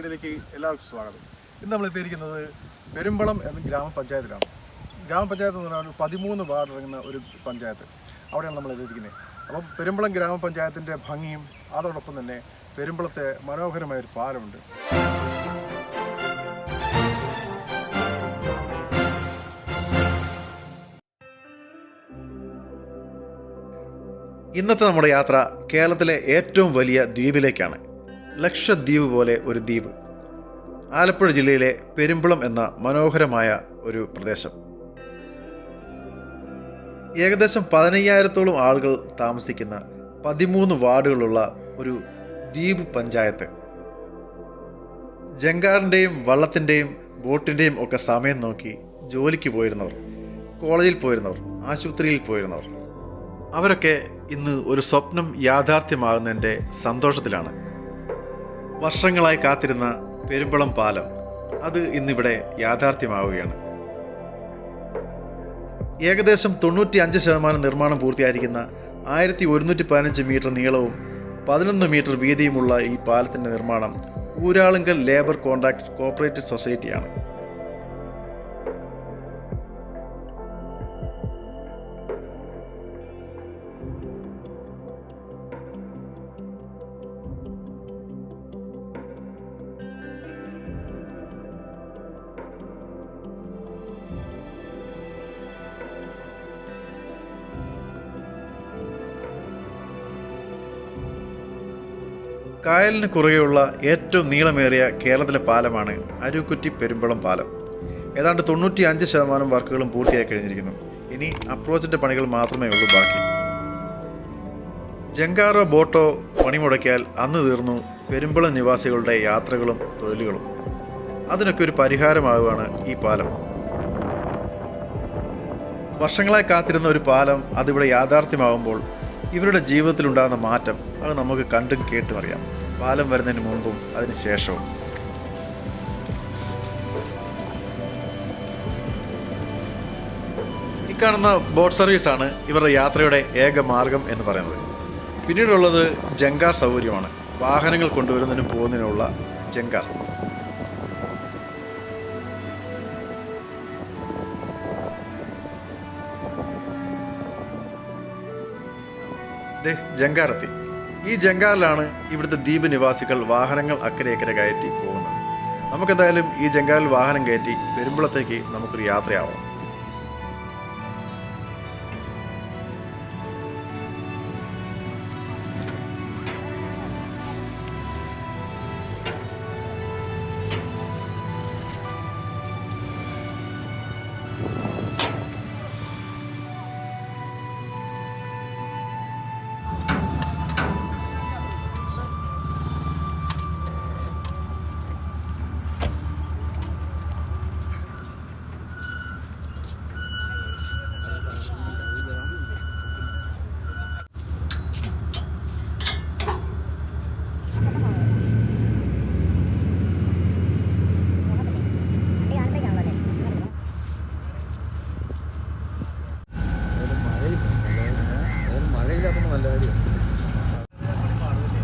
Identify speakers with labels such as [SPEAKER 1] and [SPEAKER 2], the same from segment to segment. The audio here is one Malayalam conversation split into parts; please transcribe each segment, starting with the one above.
[SPEAKER 1] വീഡിയോയിലേക്ക് എല്ലാവർക്കും സ്വാഗതം. ഇന്ന് നമ്മൾ എത്തിയിരിക്കുന്നത് പെരുമ്പളം എന്ന ഗ്രാമപഞ്ചായത്തിലാണ്. ഗ്രാമപഞ്ചായത്ത് എന്ന് പറഞ്ഞാൽ പതിമൂന്ന് വാർഡ് ഇറങ്ങുന്ന ഒരു പഞ്ചായത്ത്. അവിടെയാണ് നമ്മൾ എത്തിയിരിക്കുന്നത്. അപ്പം പെരുമ്പളം ഗ്രാമപഞ്ചായത്തിന്റെ ഭംഗിയും അതോടൊപ്പം തന്നെ പെരുമ്പളത്തെ മനോഹരമായ ഒരു പാലമുണ്ട്. ഇന്നത്തെ നമ്മുടെ യാത്ര കേരളത്തിലെ ഏറ്റവും വലിയ ദ്വീപിലേക്കാണ്. ലക്ഷദ്വീപ് പോലെ ഒരു ദ്വീപ്. ആലപ്പുഴ ജില്ലയിലെ പെരുമ്പളം എന്ന മനോഹരമായ ഒരു പ്രദേശം. ഏകദേശം പതിനയ്യായിരത്തോളം ആളുകൾ താമസിക്കുന്ന പതിമൂന്ന് വാർഡുകളുള്ള ഒരു ദ്വീപ് പഞ്ചായത്ത്. ജങ്കാറിന്റെയും വള്ളത്തിന്റെയും ബോട്ടിന്റെയും ഒക്കെ സമയം നോക്കി ജോലിക്ക് പോയിരുന്നവർ കോളേജിൽ പോയിരുന്നവർ ആശുപത്രിയിൽ പോയിരുന്നവർ. അവരൊക്കെ ഇന്ന് ഒരു സ്വപ്നം യാഥാർത്ഥ്യമാകുന്നതിന്റെ സന്തോഷത്തിലാണ്. വർഷങ്ങളായി കാത്തിരുന്ന പെരുമ്പളം പാലം അത് ഇന്നിവിടെ യാഥാർത്ഥ്യമാവുകയാണ്. ഏകദേശം തൊണ്ണൂറ്റി അഞ്ച് ശതമാനം നിർമ്മാണം പൂർത്തിയായിരിക്കുന്ന ആയിരത്തി ഒരുന്നൂറ്റി പതിനഞ്ച് മീറ്റർ നീളവും പതിനൊന്ന് മീറ്റർ വീതിയുമുള്ള ഈ പാലത്തിന്റെ നിർമ്മാണം ഊരാളുങ്കൽ ലേബർ കോൺട്രാക്ട് കോപ്പറേറ്റീവ് സൊസൈറ്റിയാണ്. കായലിന് കുറുകെയുള്ള ഏറ്റവും നീളമേറിയ കേരളത്തിലെ പാലമാണ് അരുക്കുറ്റി പെരുമ്പളം പാലം. ഏതാണ്ട് തൊണ്ണൂറ്റി അഞ്ച് ശതമാനം വർക്കുകളും പൂർത്തിയായി കഴിഞ്ഞിരിക്കുന്നു. ഇനി അപ്രോച്ചിന്റെ പണികൾ മാത്രമേ ഉള്ളൂ ബാക്കി. ജങ്കാറോ ബോട്ടോ പണിമുടക്കിയാൽ അന്ന് തീർന്നു പെരുമ്പളം നിവാസികളുടെ യാത്രകളും തൊഴിലുകളും. അതിനൊക്കെ ഒരു പരിഹാരമാവുകയാണ് ഈ പാലം. വർഷങ്ങളായി കാത്തിരുന്ന ഒരു പാലം അതിവിടെ യാഥാർത്ഥ്യമാകുമ്പോൾ ഇവരുടെ ജീവിതത്തിലുണ്ടാകുന്ന മാറ്റം അത് നമുക്ക് കണ്ടും കേട്ടും അറിയാം. പാലം വരുന്നതിന് മുമ്പും അതിന് ശേഷവും. ഈ കാണുന്ന ബോട്ട് സർവീസാണ് ഇവരുടെ യാത്രയുടെ ഏക മാർഗം എന്ന് പറയുന്നത്. പിന്നീടുള്ളത് ജങ്കാർ സൗകര്യമാണ്. വാഹനങ്ങൾ കൊണ്ടുവരുന്നതിനും പോകുന്നതിനുമുള്ള ജങ്കാർ. ജങ്കാറെത്തി ഈ ജങ്കാറിലാണ് ഇവിടുത്തെ ദ്വീപ് നിവാസികൾ വാഹനങ്ങൾ അക്കരെ അക്കരെ കയറ്റി പോകുന്നത്. നമുക്കെന്തായാലും ഈ ജങ്കാറിൽ വാഹനം കയറ്റി പെരുമ്പളത്തേക്ക് നമുക്കൊരു യാത്രയാവാം.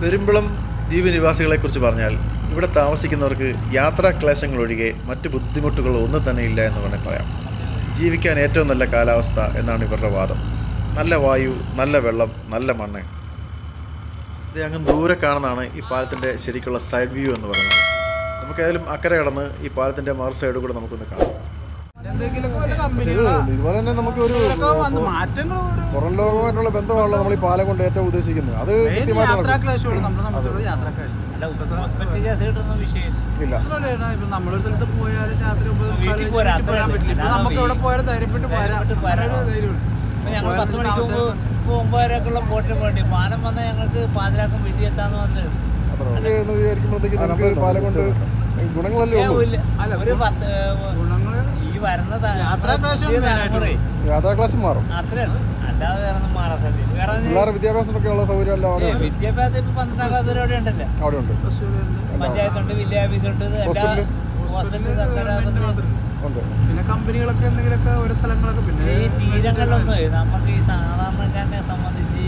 [SPEAKER 1] പെരുമ്പളം ദ്വീപ് നിവാസികളെക്കുറിച്ച് പറഞ്ഞാൽ ഇവിടെ താമസിക്കുന്നവർക്ക് യാത്രാ ക്ലേശങ്ങൾ ഒഴികെ മറ്റ് ബുദ്ധിമുട്ടുകൾ ഒന്നും തന്നെ ഇല്ല എന്ന് വേണേൽ പറയാം. ജീവിക്കാൻ ഏറ്റവും നല്ല കാലാവസ്ഥ എന്നാണ് ഇവരുടെ വാദം. നല്ല വായു നല്ല വെള്ളം നല്ല മണ്ണ്. ഇത് അങ്ങ് ദൂരെ കാണുന്നതാണ് ഈ പാലത്തിന്റെ ശരിക്കുള്ള സൈഡ് വ്യൂ എന്ന് പറയുന്നത്. നമുക്കേതായാലും അക്കരെ കടന്ന് ഈ പാലത്തിന്റെ മറു സൈഡ് കൂടെ നമുക്കൊന്ന് കാണാം. ഇതുപോലെ തന്നെ നമുക്ക് ഒരു പുറം ലോകമായിട്ടുള്ള ബന്ധമാണല്ലോ നമ്മൾ ഈ പാലം കൊണ്ട് ഏറ്റവും ഉദ്ദേശിക്കുന്നത്. അത് ഇല്ല.
[SPEAKER 2] നമ്മളൊരു സ്ഥലത്ത് രാത്രി
[SPEAKER 3] വീട്ടിൽ
[SPEAKER 2] പോരാൻ പറ്റില്ല. ഇപ്പൊ
[SPEAKER 3] ഉള്ളൂ.
[SPEAKER 2] നമുക്ക് എവിടെ പോയാലും ധൈര്യപ്പെട്ട് പോരാം.
[SPEAKER 3] ധൈര്യപ്പെട്ട് പോരാം.
[SPEAKER 2] അങ്ങനെ ഒരു ധൈര്യമുണ്ട്.
[SPEAKER 3] ഞങ്ങൾ പത്ത് മണിക്ക് മുമ്പ് ഒമ്പതരക്കുള്ള ബോട്ടിന് വേണ്ടി. പാലം വന്നാൽ ഞങ്ങൾക്ക് പാതിരാക്കും വീട്ടിൽ എത്താന്ന് ഒരു പത്ത് ഈ വരുന്ന ത-
[SPEAKER 2] യാത്രാക്ലേശം
[SPEAKER 3] പുതിയ
[SPEAKER 2] മെയിനായിട്ട്
[SPEAKER 3] തലമുറ
[SPEAKER 1] യാത്രാ ക്ലാസ് മാറും.
[SPEAKER 3] അത്രേ. ഉള്ളൂ അല്ലാതെ വേറെ ഒന്നും മാറാൻ സാധ്യത
[SPEAKER 1] പിള്ളേരുടെ സൗകര്യം ഉണ്ട്.
[SPEAKER 3] വിദ്യാഭ്യാസം ഇപ്പൊ പന്ത്രണ്ടാം ക്ലാസ് വരെ അവിടെ ഉണ്ടല്ലോ?
[SPEAKER 1] അവിടെ ഉണ്ട്.
[SPEAKER 3] പഞ്ചായത്തുണ്ട് വില്ലേജ് ഓഫീസുണ്ട് എല്ലാ ഹോസ്പിറ്റൽ? സർക്കാർ ആശുപത്രി.
[SPEAKER 2] മാത്രമേ.
[SPEAKER 1] ഉണ്ട്.
[SPEAKER 2] പിന്നെ കമ്പനികളൊക്കെ എന്തെങ്കിലുമൊക്കെ ഓരോ സ്ഥലങ്ങളൊക്കെ പിന്നെ
[SPEAKER 3] ഈ തീരങ്ങളിലൊന്നും നമുക്ക് ഈ സാധാരണക്കാരനെ സംബന്ധിച്ച്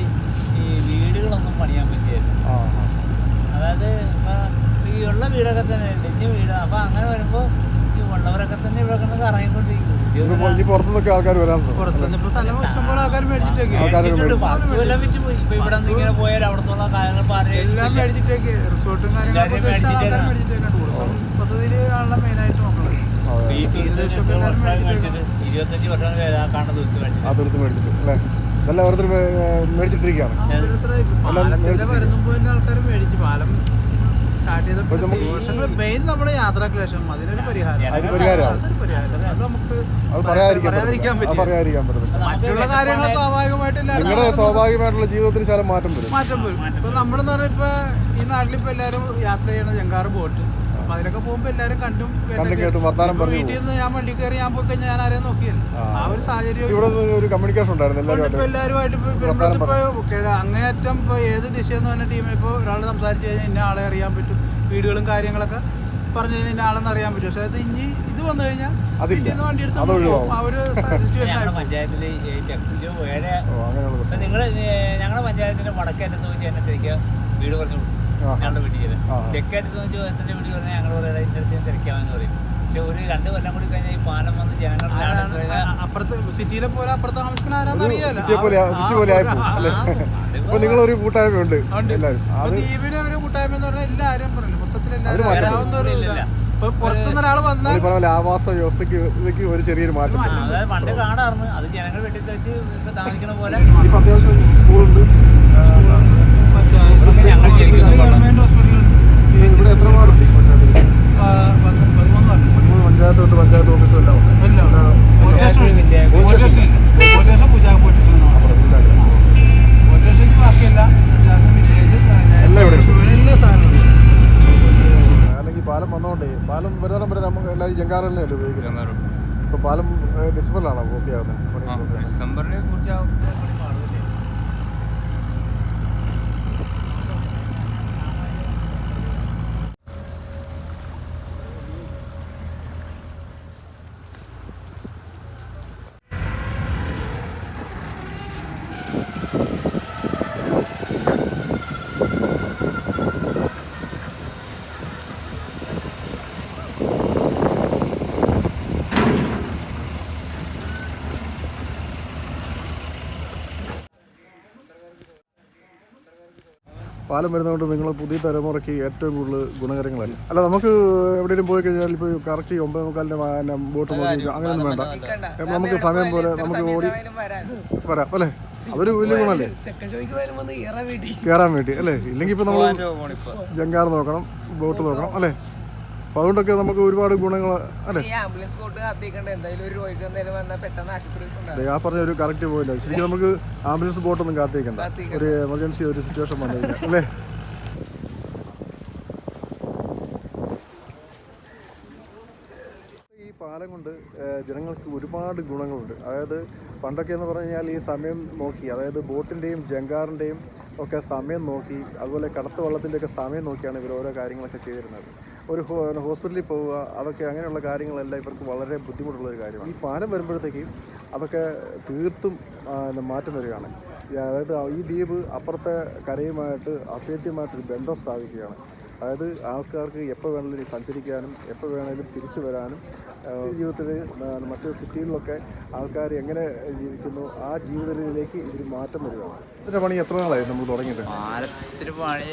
[SPEAKER 3] ഈ വീടുകളൊന്നും പണിയാൻ
[SPEAKER 1] ആ.
[SPEAKER 3] അതായത് ഇപ്പൊ ഈ ഉള്ള വീടൊക്കെ തന്നെ ഇടിഞ്ഞ വീട്. അപ്പൊ അങ്ങനെ വരുമ്പോ ഈ ഉള്ളവരൊക്കെ തന്നെ ഇവിടെ
[SPEAKER 4] പുറത്തുനിന്നൊക്കെ ആൾക്കാർ
[SPEAKER 2] എല്ലാം മേടിച്ചിട്ടേക്ക്. റിസോർട്ടും കാര്യങ്ങളൊക്കെ ടൂറിസം മെയിനായിട്ട് നോക്കുന്നത്
[SPEAKER 3] ഇരുപത്തഞ്ച് വർഷം കാണുന്ന ദൂരത്ത്
[SPEAKER 4] ആ
[SPEAKER 3] മേടിച്ചിട്ട്
[SPEAKER 4] ദൂരത്ത് മേടിച്ചിട്ട് അല്ലേ? ഇതെല്ലാം ഓരോരുത്തർ മേടിച്ചിട്ടിരിക്കുകയാണ്.
[SPEAKER 2] ആൾക്കാർ മേടിച്ച്. പാലം സ്റ്റാർട്ട് ചെയ്തപ്പോൾ മെയിൻ നമ്മുടെ യാത്രാക്ലേശം അതിനൊരു പരിഹാരം.
[SPEAKER 4] അതിന് പരിഹാരമാണ്
[SPEAKER 2] അതൊരു പരിഹാരം. അത് നമുക്ക്
[SPEAKER 4] അത് പറയാതിരിക്കാൻ
[SPEAKER 2] പറയാതിരിക്കാൻ
[SPEAKER 4] പറ്റില്ല. അത് പറയാതിരിക്കാൻ പറ്റില്ല
[SPEAKER 2] മറ്റുള്ള കാര്യങ്ങൾ സ്വാഭാവികമായിട്ട് എല്ലാവരും
[SPEAKER 4] നിങ്ങളുടെ സ്വാഭാവികമായിട്ടുള്ള ജീവിതത്തിൽ ശകലം മാറ്റം വരും.
[SPEAKER 2] മാറ്റം വരും. ഇപ്പൊ നമ്മളെന്ന് പറഞ്ഞാൽ ഇപ്പൊ ഈ നാട്ടിൽ നാട്ടിലിപ്പോ എല്ലാരും യാത്ര ചെയ്യണ ജങ്കാറ് ബോട്ട് അപ്പൊ അതിലൊക്കെ പോകുമ്പോ എല്ലാരും കണ്ടും
[SPEAKER 4] കേട്ടും വർത്താനം പറഞ്ഞു
[SPEAKER 2] വീട്ടിൽ നിന്ന് ഞാൻ വണ്ടി കയറി ഞാൻ പോയി കഴിഞ്ഞാൽ ഞാൻ ആരെയും നോക്കിയല്ല.
[SPEAKER 4] ആ.
[SPEAKER 2] ഒരു സാഹചര്യം
[SPEAKER 4] ഇവിടെ ഒരു കമ്മ്യൂണിക്കേഷൻ ഉണ്ടായിരുന്നു എല്ലാവരുമായിട്ട്
[SPEAKER 2] അങ്ങേയറ്റം ഇപ്പൊ ഏത് ദിശയെന്ന് പറഞ്ഞ ടീമിൽ ഇപ്പൊ ഒരാൾ സംസാരിച്ചു കഴിഞ്ഞാൽ ഇന്ന ആളെ അറിയാൻ പറ്റും. വീടുകളും കാര്യങ്ങളൊക്കെ പറഞ്ഞു കഴിഞ്ഞാൽ ഇന്ന ആളെന്ന് അറിയാൻ പറ്റും. പക്ഷെ അത് ഇനി ഇത് വന്നു കഴിഞ്ഞാൽ പഞ്ചായത്തിൽ
[SPEAKER 3] ഞങ്ങളുടെ പഞ്ചായത്തിന്റെ വടക്കേറ്റം വീട് പറഞ്ഞു കൊടുക്കും. ഞങ്ങളുടെ വീട്ടിൽ ചെയ്ത്
[SPEAKER 4] തെക്കായിട്ട്
[SPEAKER 3] തെക്കേറ്റത്ത് എത്ര വീട് പറഞ്ഞാൽ ഞങ്ങൾ പറയാം ഇതിന്റെ അടുത്ത് തിരക്കാമെന്ന് പറയും. പക്ഷെ ഒരു രണ്ട് കൊല്ലം കൂടി കഴിഞ്ഞാൽ ഈ പാലം വന്ന്
[SPEAKER 2] അപ്പുറത്ത് സിറ്റിയിലെ പോലെ അപ്പുറത്ത് താമസിക്കുന്ന
[SPEAKER 4] നിങ്ങളൊരു കൂട്ടായ്മയുണ്ട് എല്ലാവരും. അത്
[SPEAKER 2] ദ്വീപിന് ഒരു കൂട്ടായ്മ എന്ന് പറഞ്ഞാൽ എല്ലാവരും പറഞ്ഞു മൊത്തത്തിൽ എല്ലാവരും ഒരു
[SPEAKER 4] ആവാസ വ്യവസ്ഥക്ക് ഇതൊക്കെ ഒരു ചെറിയൊരു മാറ്റം.
[SPEAKER 3] പണ്ട് കാടാർന്ന് അത് ജനങ്ങൾ വെട്ടി തെളിച്ച് ഇപ്പൊ താമസിക്കുന്ന പോലെ.
[SPEAKER 4] സ്കൂളുണ്ട്. പാലം വന്നോണ്ടേ. പാലം വരുന്നേരം വരെ നമുക്ക് എല്ലാവരും ജങ്കാറല്ലേ ഉപയോഗിക്കുന്നത്? ഇപ്പൊ പാലം ഡിസംബറിലാണോ പൂർത്തിയാവുന്നത്?
[SPEAKER 5] ഡിസംബറിൽ പൂർത്തിയാവും.
[SPEAKER 4] പാലം വരുന്നതുകൊണ്ട് നിങ്ങൾ പുതിയ തലമുറയ്ക്ക് ഏറ്റവും കൂടുതൽ ഗുണകരങ്ങളല്ല? അല്ല നമുക്ക് എവിടെയെങ്കിലും പോയി കഴിഞ്ഞാൽ ഇപ്പോൾ കറക്റ്റ് ഒമ്പത് മുക്കാലിന്റെ ബോട്ട് നോക്കി അങ്ങനെയൊന്നും വേണ്ട. നമുക്ക് സമയം പോലെ നമുക്ക് ഓടി വരാം അല്ലേ? അതൊരു വലിയ ഗുണമല്ലേ? കയറാൻ വേണ്ടി. അല്ലേ? ഇല്ലെങ്കിൽ ഇപ്പൊ നമ്മൾ ജങ്കാർ നോക്കണം ബോട്ട് നോക്കണം അല്ലേ? അപ്പോൾ അതുകൊണ്ടൊക്കെ നമുക്ക് ഒരുപാട് ഗുണങ്ങൾ അല്ലേ?
[SPEAKER 6] കാത്തിക്കണ്ട
[SPEAKER 4] ആ പറഞ്ഞ ഒരു കറക്റ്റ് പോയില്ല ശരിക്കും നമുക്ക് ആംബുലൻസ് ബോട്ടൊന്നും കാത്തിരിക്കണ്ട. ഒരു എമർജൻസി ഒരു സിറ്റുവേഷൻ വന്നു കഴിഞ്ഞാൽ അല്ലേ? ഈ പാലം കൊണ്ട് ജനങ്ങൾക്ക് ഒരുപാട് ഗുണങ്ങളുണ്ട്. അതായത് പണ്ടൊക്കെ എന്ന് പറഞ്ഞു കഴിഞ്ഞാൽ ഈ സമയം നോക്കി അതായത് ബോട്ടിന്റെയും ജങ്കാറിന്റെയും ഒക്കെ സമയം നോക്കി അതുപോലെ കടത്ത് വള്ളത്തിന്റെ ഒക്കെ സമയം നോക്കിയാണ് ഇവർ ഓരോ കാര്യങ്ങളൊക്കെ ചെയ്തിരുന്നത്. ഒരു ഹോസ്പിറ്റലിൽ പോവുക അതൊക്കെ അങ്ങനെയുള്ള കാര്യങ്ങളെല്ലാം ഇവർക്ക് വളരെ ബുദ്ധിമുട്ടുള്ള ഒരു കാര്യമാണ്. ഈ പാലം വരുമ്പോഴത്തേക്കും അതൊക്കെ തീർത്തും മാറ്റം വരികയാണ്. അതായത് ഈ ദ്വീപ് അപ്പുറത്തെ കരയുമായിട്ട് അഭേദ്യമായിട്ടൊരു ബന്ധം സ്ഥാപിക്കുകയാണ്. അതായത് ആൾക്കാർക്ക് എപ്പോൾ വേണമെങ്കിലും സഞ്ചരിക്കാനും എപ്പോൾ വേണമെങ്കിലും തിരിച്ചു വരാനും ജീവിതത്തിൽ മറ്റ് സിറ്റികളിലൊക്കെ ആൾക്കാർ എങ്ങനെ ജീവിക്കുന്നു ആ ജീവിതത്തിലേക്ക് ഇതിൽ മാറ്റം വരികയാണ് ഇതിന്റെ പണി എത്ര നാളായി നമ്മൾ തുടങ്ങിയിട്ട്?
[SPEAKER 5] പാലത്തിന് പണി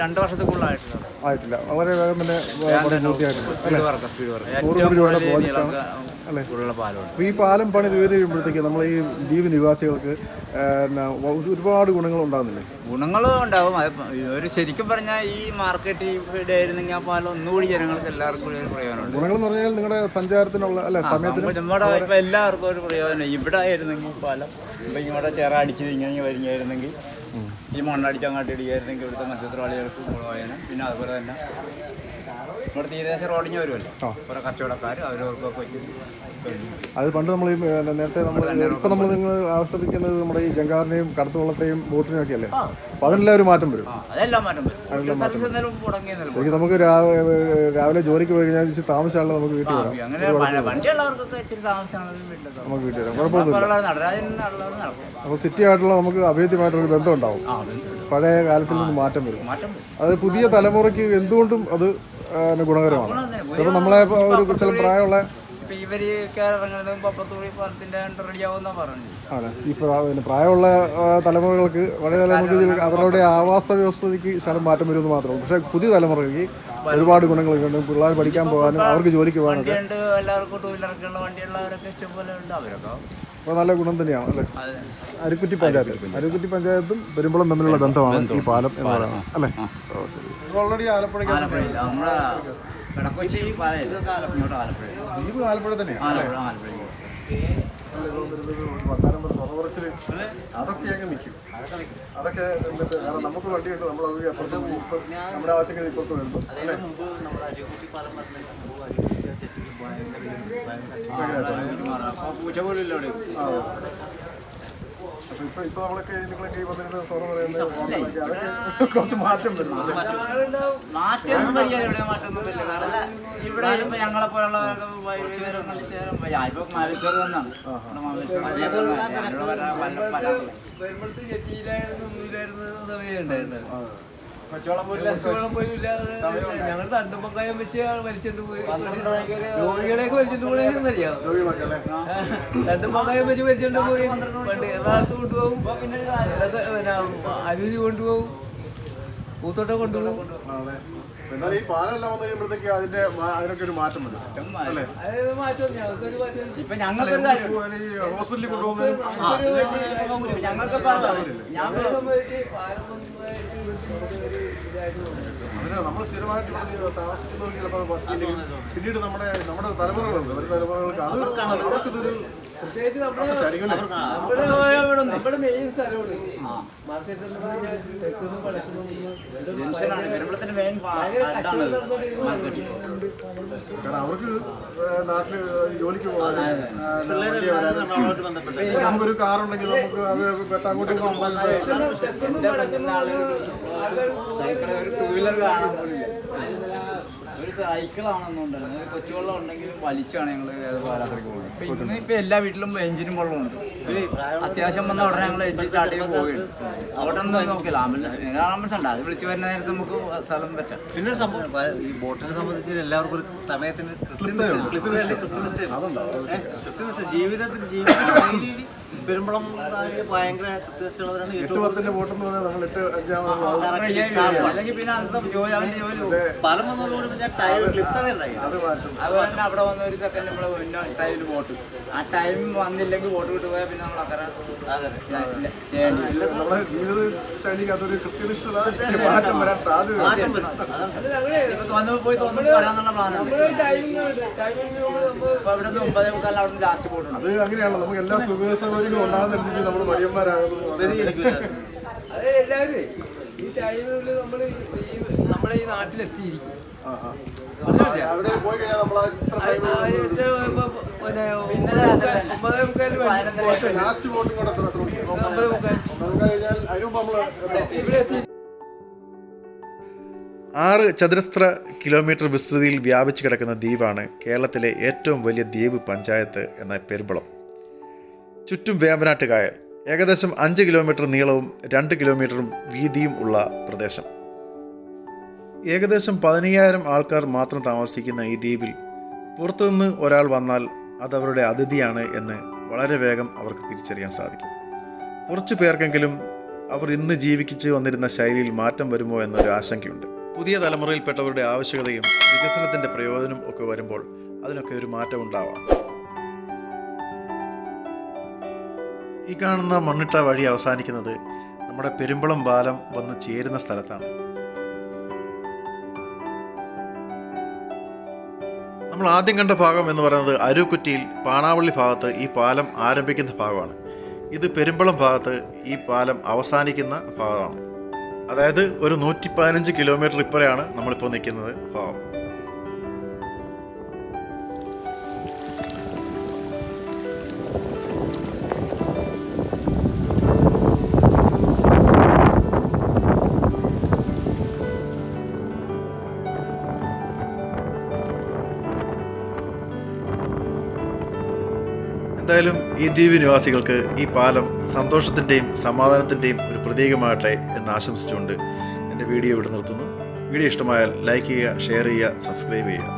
[SPEAKER 5] രണ്ട് വർഷത്തേക്കുള്ളായിട്ടുണ്ട്
[SPEAKER 4] ആയിട്ടില്ല. വളരെ വേഗം തന്നെ അല്ലേ? ഈ പാലം പണി തീരുമ്പോഴത്തേക്ക് നമ്മൾ ഈ ദ്വീപ് നിവാസികൾക്ക് ഒരുപാട് ഗുണങ്ങൾ ഉണ്ടാകുന്നില്ലേ
[SPEAKER 5] ഗുണങ്ങളും ഉണ്ടാവും. അത് ഒരു ശരിക്കും പറഞ്ഞാൽ ഈ മാർക്കറ്റ് ഇവിടെ ആയിരുന്നെങ്കിൽ ആ പാലം ഒന്നുകൂടി ജനങ്ങൾക്ക് എല്ലാവർക്കും കൂടി ഒരു പ്രയോജനമുണ്ട്.
[SPEAKER 4] ഗുണങ്ങൾ എന്ന് പറഞ്ഞാൽ നിങ്ങളുടെ സഞ്ചാരത്തിനുള്ള അല്ലെ
[SPEAKER 5] സമയത്ത്
[SPEAKER 4] സമയത്തിന്
[SPEAKER 5] നമ്മുടെ ഇപ്പൊ എല്ലാവർക്കും ഒരു പ്രയോജനം. ഇവിടെ ആയിരുന്നെങ്കിൽ പാലം ഇപ്പൊ ഇങ്ങോട്ട് ചേറ അടിച്ച് ഇങ്ങനെ വരികയായിരുന്നെങ്കിൽ ഈ മണ്ണടിച്ച് അങ്ങോട്ട് ഇടിയായിരുന്നെങ്കിൽ ഇവിടുത്തെ മത്സ്യത്തൊഴിലാളികൾക്ക് പ്രയോജനം പിന്നെ അതുപോലെ തന്നെ ഇവിടെ തീരദേശ റോഡിഞ്ഞ് വരുമല്ലോ.
[SPEAKER 4] ആ.
[SPEAKER 5] കുറെ കച്ചവടക്കാർ അവരവർക്കൊക്കെ വെച്ച്
[SPEAKER 4] അത് പണ്ട് നമ്മൾ നേരത്തെ നമ്മൾ ഇപ്പം നമ്മൾ നിങ്ങൾ ആസ്വദിക്കുന്നത് നമ്മുടെ ഈ ജങ്കാറിനെയും കടത്തുവള്ളത്തെയും ബോട്ടിനെയും ഒക്കെ അല്ലേ? അപ്പം അതിനെല്ലാം ഒരു മാറ്റം വരും.
[SPEAKER 5] അതെല്ലാം മാറ്റം വരും.
[SPEAKER 4] നമുക്ക് രാവിലെ ജോലിക്ക് പോയി കഴിഞ്ഞാൽ ഇച്ചിരി താമസിച്ചാണല്ലോ നമുക്ക് വീട്ടിൽ വരാം. നമുക്ക് വീട്ടിൽ വരാം. കുഴപ്പമൊന്നുമില്ല. അപ്പോൾ സിറ്റി ആയിട്ടുള്ള നമുക്ക് അഭേദ്യമായിട്ടുള്ള ബന്ധം ഉണ്ടാവും പഴയ കാലത്തിൽ നിന്ന് മാറ്റം വരും. അത് പുതിയ തലമുറയ്ക്ക് എന്തുകൊണ്ടും അത് ഗുണകരമാണ്. ചിലപ്പോൾ നമ്മളെ ഒരു ചില പ്രായമുള്ള
[SPEAKER 5] ഇപ്പൊ പപ്പത്തൂടി പറഞ്ഞു
[SPEAKER 4] ആണ്. ഈ പ്രായമുള്ള തലമുറകൾക്ക് പഴയ തലമുറയ്ക്ക് അവരുടെ ആവാസ വ്യവസ്ഥയ്ക്ക് ശലം മാറ്റം വരുമെന്ന് മാത്രമേ പക്ഷേ പുതിയ തലമുറയ്ക്ക് ഒരുപാട് ഗുണങ്ങളൊക്കെ ഉണ്ട് പിള്ളേർ പഠിക്കാൻ പോകാനും അവർക്ക് ജോലിക്ക് പോകാനൊക്കെ
[SPEAKER 5] അപ്പൊ എല്ലാവർക്കും ടൂ വീലറൊക്കെയുള്ള വണ്ടിയുള്ളവരൊക്കെ ഇഷ്ടംപോലെ ഉണ്ട് അവരൊക്കെ.
[SPEAKER 4] അപ്പോൾ നല്ല ഗുണം തന്നെയാണ് അല്ലേ?
[SPEAKER 5] അത്.
[SPEAKER 4] അരുക്കുറ്റി പഞ്ചായത്ത്. അരുക്കുറ്റി പഞ്ചായത്തും. പെരുമ്പളം തമ്മിലുള്ള ബന്ധമാണ് ഈ പാലം എന്ന് പറയുന്നത് അല്ലേ? ഓ ശരി. ഓൾറെഡി ആലപ്പുഴയ്ക്ക്
[SPEAKER 5] നമ്മുടെ കടക്കൊച്ചി പാലയില്ല ഇങ്ങോട്ട് ആലപ്പുഴ.
[SPEAKER 4] ദ്വീപ് ആലപ്പുഴ തന്നെയാണ്
[SPEAKER 5] ആലപ്പുഴ ആലപ്പുഴ
[SPEAKER 4] അതൊക്കെ അങ്ങ് നിൽക്കും. അതൊക്കെ എന്നിട്ട് കാരണം നമുക്ക് വണ്ടിയുണ്ട്. നമ്മൾ അത് അപ്പുറത്ത് ഇപ്പം നമ്മുടെ ആവശ്യങ്ങൾ ഇപ്പുറത്ത് വരുന്നു
[SPEAKER 5] പൂച്ച പോലും ഇല്ല അവിടെ.
[SPEAKER 4] അപ്പൊ ഇപ്പൊ ഇപ്പൊ നമ്മളൊക്കെ നിങ്ങളൊക്കെ ഈ വന്നിരുന്ന സോറ പറയുന്നത് അതൊക്കെ കുറച്ച് മാറ്റം വരുന്നു.
[SPEAKER 5] മാറ്റം ഇവിടെ മാറ്റമൊന്നും കാരണം ഇവിടെ ഇപ്പൊ ഞങ്ങളെ പോലുള്ളവർക്ക് വൈകുന്നേരം കളിച്ചേരം ഇപ്പൊ മാവേശ്വരം തന്നാണ് വരാറില്ല.
[SPEAKER 6] വരുമ്പോഴത്തെ ചെട്ടിയിലായിരുന്നു ഒന്നുമില്ലായിരുന്നു സമയം ഞങ്ങൾ തണ്ടുമ്പക്കായം വെച്ച് വലിച്ചിട്ട് പോയി. രോഗികളെയൊക്കെ വലിച്ചിട്ട്
[SPEAKER 4] അല്ലേ
[SPEAKER 6] തണ്ടുമ്പക്കായം വെച്ച് വലിച്ചിട്ട് പോയി. പണ്ട് എറണാകുളത്ത് കൊണ്ടുപോകും. അരൂര് കൊണ്ടുപോകും. പൂത്തോട്ടം കൊണ്ടുപോകും
[SPEAKER 4] എന്നാൽ ഈ പാലെല്ലാം വന്നു കഴിയുമ്പോഴത്തേക്ക് അതിന്റെ അതിനൊക്കെ ഒരു മാറ്റം വരും. അല്ലേ?
[SPEAKER 5] ഇപ്പൊ
[SPEAKER 4] ഈ ഹോസ്പിറ്റലിൽ
[SPEAKER 6] കൊണ്ടുപോകുന്നത്
[SPEAKER 5] ഞങ്ങൾക്ക്
[SPEAKER 4] നമ്മൾ സ്ഥിരമായിട്ട് ഇവിടെ താമസിക്കുന്നവർ ചിലപ്പോൾ പറ്റിയില്ലെങ്കിൽ പിന്നീട് നമ്മുടെ നമ്മുടെ തലമുറകളുണ്ട്. ഒരു തലമുറകൾക്ക് അത് അവർക്കിതൊരു
[SPEAKER 6] പ്രത്യേകിച്ച് നമ്മുടെ
[SPEAKER 4] കാര്യങ്ങളെ
[SPEAKER 6] നമ്മുടെ നമ്മുടെ മെയിൻ സ്ഥലമാണ്. മാർക്കറ്റ് എന്ന് പറഞ്ഞാൽ തെക്കുന്നും
[SPEAKER 4] കാരണം അവർക്ക് നാട്ടിൽ ജോലിക്ക് പോകാനും നമുക്കൊരു കാറുണ്ടെങ്കിൽ നമുക്ക് അത് പെട്ടാങ്കോട്ടി അങ്ങോട്ട് പോകാൻ
[SPEAKER 5] ടൂ വീലർ കാണാൻ ഒരു സൈക്കിളാണെന്നുണ്ടല്ലോ കൊച്ചുവെള്ളം ഉണ്ടെങ്കിലും വലിച്ചാണ് ഞങ്ങൾ പാലാത്രയ്ക്ക് പോകുന്നത്. ഇപ്പൊ ഇന്ന് ഇപ്പൊ എല്ലാ വീട്ടിലും എഞ്ചിനും വെള്ളമുണ്ട് ഒരു അത്യാവശ്യം വന്ന ഉടനെ ഞങ്ങൾ എഞ്ചിൻ സ്റ്റാർട്ട് ചെയ്ത് പോവുകയാണ്. അവിടെ ഒന്നും നോക്കില്ല. ആംബുലൻസ് ആംബുലൻസ് ഉണ്ട്. അത് വിളിച്ചു വരുന്ന നേരത്തെ നമുക്ക് സ്ഥലം പറ്റാം.
[SPEAKER 7] പിന്നെ ഒരു സംഭവം ഈ ബോട്ടിനെ സംബന്ധിച്ച് എല്ലാവർക്കും ഒരു സമയത്തിന്? കൃത്യനിഷ്ഠ. ജീവിതത്തിൽ ജീവിതത്തിൽ പെരുമ്പളം ഭയങ്കര
[SPEAKER 4] എട്ട് പത്തിന്റെ വോട്ടെന്ന് പറഞ്ഞാൽ നമ്മൾ എട്ട് അഞ്ചാമത്
[SPEAKER 5] റെഡിയായി വരും. അല്ലെങ്കിൽ പിന്നെ അന്നത്തെ ജോലി അവന്റെ ജോലി പോകും.
[SPEAKER 7] പലം വന്നതോടുകൂടി പിന്നെ ടൈം ക്ലിപ്തത ഉണ്ടായി.
[SPEAKER 4] അത് മാറ്റും.
[SPEAKER 5] അതുപോലെ തന്നെ അവിടെ വന്ന ഒരു സെക്കൻഡ് നമ്മൾ പിന്നെ ടൈമിൽ വോട്ട്. ആ ടൈം വന്നില്ലെങ്കിൽ വോട്ട് വിട്ട് പോയാൽ പിന്നെ നമ്മൾ വരും.
[SPEAKER 4] നമ്മുടെ ജീവിത ശൈലിക്ക് അതൊരു കൃത്യനിഷ്ഠത മാറ്റം വരാൻ സാധ്യത.
[SPEAKER 5] പോയി വരാന്നുള്ള പ്ലാനാണ് ഇവിടെ നിന്ന് ഒമ്പതേ അവിടെ ലാസ്റ്റ് പോയിട്ടുണ്ട്
[SPEAKER 4] അത് അങ്ങനെയാണല്ലോ. നമുക്ക് എല്ലാ സുഖ സൗകര്യങ്ങളും ഉണ്ടാകുന്നതനുസരിച്ച് നമ്മൾ മടിയന്മാരാകുന്നു
[SPEAKER 6] അത് എല്ലാവരും ഈ ടൈമിനുള്ളിൽ നമ്മൾ ഈ നമ്മുടെ ഈ നാട്ടിലെത്തിയിരിക്കും.
[SPEAKER 4] അവിടെ പോയി കഴിഞ്ഞാൽ നമ്മൾ ഇത്ര ടൈം
[SPEAKER 6] ആ എത്ര ഇപ്പൊ പിന്നെ ഒമ്പതേ മുക്കാൽ-
[SPEAKER 4] ലാസ്റ്റ് വോട്ടും കൂടെ എത്ര എത്ര മണിക്ക്?
[SPEAKER 6] ഒമ്പതേ മുക്കാൽ.
[SPEAKER 4] കഴിഞ്ഞാൽ അതിന് നമ്മൾ
[SPEAKER 6] ഇവിടെ എത്തി.
[SPEAKER 1] ആറ് ചതുരശ്ര കിലോമീറ്റർ വിസ്തൃതിയിൽ വ്യാപിച്ചു കിടക്കുന്ന ദ്വീപാണ് കേരളത്തിലെ ഏറ്റവും വലിയ ദ്വീപ് പഞ്ചായത്ത് എന്ന പെരുമ്പളം. ചുറ്റും വേമ്പനാട്ട് കായൽ ഏകദേശം അഞ്ച് കിലോമീറ്റർ നീളവും രണ്ട് കിലോമീറ്ററും വീതിയും ഉള്ള പ്രദേശം. ഏകദേശം പതിനയ്യായിരം ആൾക്കാർ മാത്രം താമസിക്കുന്ന ഈ ദ്വീപിൽ പുറത്തുനിന്ന് ഒരാൾ വന്നാൽ അത് അവരുടെ അതിഥിയാണ് എന്ന് വളരെ വേഗം അവർക്ക് തിരിച്ചറിയാൻ സാധിക്കും. കുറച്ചു പേർക്കെങ്കിലും അവർ ഇന്ന് ജീവിക്കിച്ച് വന്നിരുന്ന ശൈലിയിൽ മാറ്റം വരുമോ എന്നൊരു ആശങ്കയുണ്ട്. പുതിയ തലമുറയിൽപ്പെട്ടവരുടെ ആവശ്യകതയും വികസനത്തിന്റെ പ്രയോജനം ഒക്കെ വരുമ്പോൾ അതിനൊക്കെ ഒരു മാറ്റം ഉണ്ടാവാം. ഈ കാണുന്ന മണ്ണിട്ട വഴി അവസാനിക്കുന്നത് നമ്മുടെ പെരുമ്പളം പാലം വന്ന് ചേരുന്ന സ്ഥലത്താണ്. നമ്മൾ ആദ്യം കണ്ട ഭാഗം എന്ന് പറയുന്നത് അരുക്കുറ്റിയിൽ പാണാവള്ളി ഭാഗത്ത് ഈ പാലം ആരംഭിക്കുന്ന ഭാഗമാണ്. ഇത് പെരുമ്പളം ഭാഗത്ത് ഈ പാലം അവസാനിക്കുന്ന ഭാഗമാണ്. അതായത് ഒരു നൂറ്റി പതിനഞ്ച് കിലോമീറ്റർ ഇപ്പറയാണ് നമ്മളിപ്പോൾ നിൽക്കുന്നത് ഭാഗം. ഈ ദ്വീപ് നിവാസികൾക്ക് ഈ പാലം സന്തോഷത്തിന്റെയും സമാധാനത്തിന്റെയും ഒരു പ്രതീകമാകട്ടെ എന്ന് ആശംസിച്ചുകൊണ്ട് എന്റെ വീഡിയോ ഇവിടെ നിർത്തുന്നു. വീഡിയോ ഇഷ്ടമായാൽ ലൈക്ക് ചെയ്യുക ഷെയർ ചെയ്യുക സബ്സ്ക്രൈബ് ചെയ്യുക.